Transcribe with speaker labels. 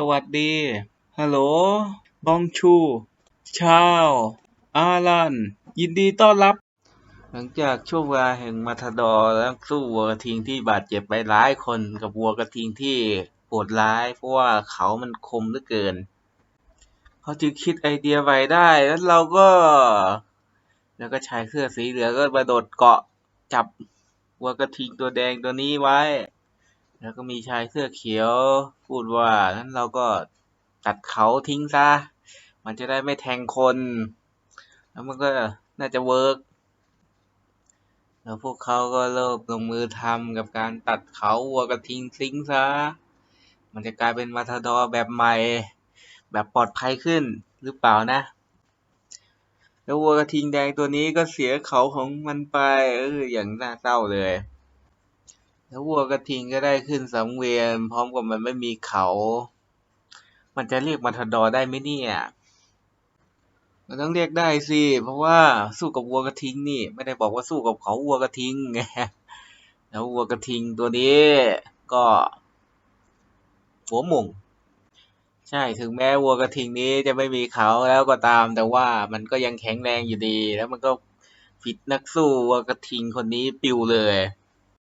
Speaker 1: สวัสดี ฮัลโหล บองชู ชาว อารัน ยินดีต้อนรับ หลังจากช่วงเวลาแห่งมาทาดอร์แล้วสู้วัวกระทิงที่บาดเจ็บไปหลายคนกับวัวกระทิงที่โหดร้าย เพราะว่าเขามันคมเหลือเกิน เขาจึงคิดไอเดียไว้ได้ แล้วเราก็ แล้วก็ชายเสื้อสีเหลืองก็มาโดดเกาะจับวัวกระทิงตัวแดงตัวนี้ไว้ แล้วก็มีชายเสื้อเขียวพูดว่านั้นเราก็ตัดเขาทิ้งซะ มันจะได้ไม่แทงคน แล้วมันก็น่าจะเวิร์กแล้วพวกเขาก็เริ่มลงมือทำกับการตัดเขาวัวกระทิงทิ้งซะ มันจะกลายเป็นมาทาดอร์แบบใหม่ แบบปลอดภัยขึ้นหรือเปล่านะแล้ววัวกระทิงแดงตัวนี้ก็เสียเขาของมันไปเอออย่างน่าเศร้าเลย แล้ววัวกระทิงก็ได้ขึ้นสังเวียน พร้อมกับมันไม่มีเขา มันจะเรียกมาทดอได้ไหมเนี่ย มันต้องเรียกได้สิ เพราะว่าสู้กับวัวกระทิงนี่ ไม่ได้บอกว่าสู้กับเขาวัวกระทิงไง แล้ววัวกระทิงตัวนี้ก็หัวหม่งใช่ ถึงแม้วัวกระทิงนี้จะไม่มีเขาแล้วก็ตาม แต่ว่ามันก็ยังแข็งแรงอยู่ดี แล้วมันก็ฟิตนักสู้วัวกระทิงคนนี้ปิวเลย